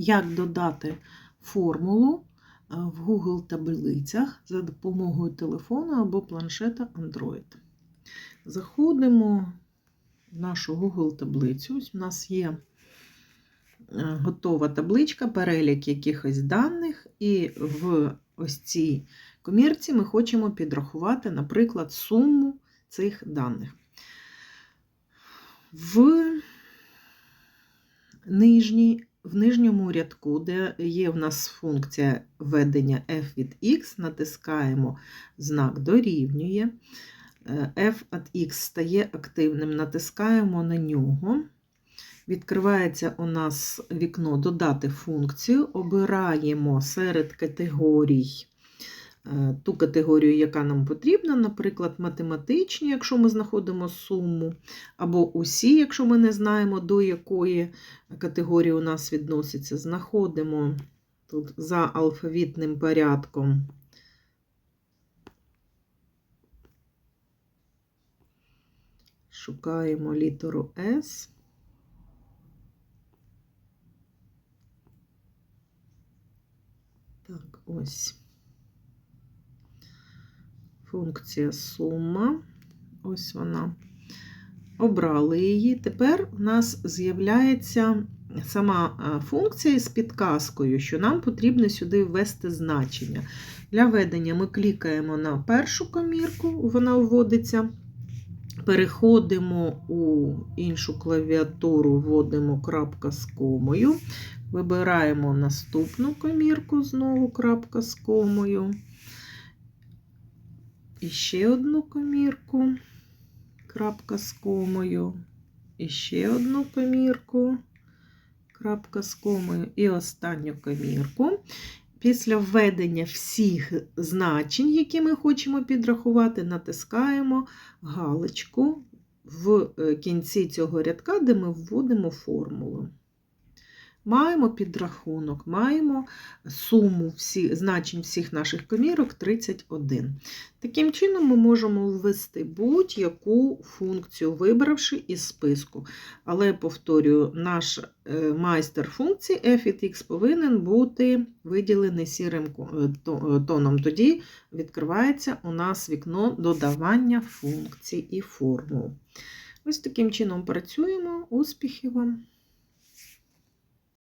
як додати формулу е, в Google таблицях за допомогою телефону або планшета Android. Заходимо в нашу Google таблицю. У нас є е, готова табличка, перелік якихось даних, і в ось цій комірці ми хочемо підрахувати, наприклад, суму цих даних. В нижній, в нижньому рядку, де є в нас функція введення f від x, натискаємо знак дорівнює. Е, f від x стає активним, натискаємо на нього. Відкривається у нас вікно Додати функцію, обираємо серед категорій ту категорію, яка нам потрібна, наприклад, математичні, якщо ми знаходимо суму, або усі, якщо ми не знаємо, до якої категорії у нас відноситься, знаходимо тут за алфавітним порядком. Шукаємо літеру S. Так, ось. Функція сума. Ось вона. Обрали її. Тепер у нас з'являється сама функція з підказкою, що нам потрібно сюди ввести значення. Для введення ми клікаємо на першу комірку, вона вводиться. Переходимо у іншу клавіатуру, вводимо крапка з комою. Вибираємо наступну комірку, знову крапка з комою. І ще одну комірку, крапка з комою. І ще одну комірку, крапка з комою. І останню комірку. Після введення всіх значень, які ми хочемо підрахувати, натискаємо галочку в кінці цього рядка, де ми вводимо формулу. Маємо підрахунок, маємо суму всі, значень всіх наших комірок 31. Таким чином, ми можемо ввести будь-яку функцію, вибравши із списку. Але, повторюю, наш е, майстер функції f від x повинен бути виділений сірим тоном. Тоді відкривається у нас вікно додавання функцій і формул. Ось таким чином працюємо. Успіхів вам!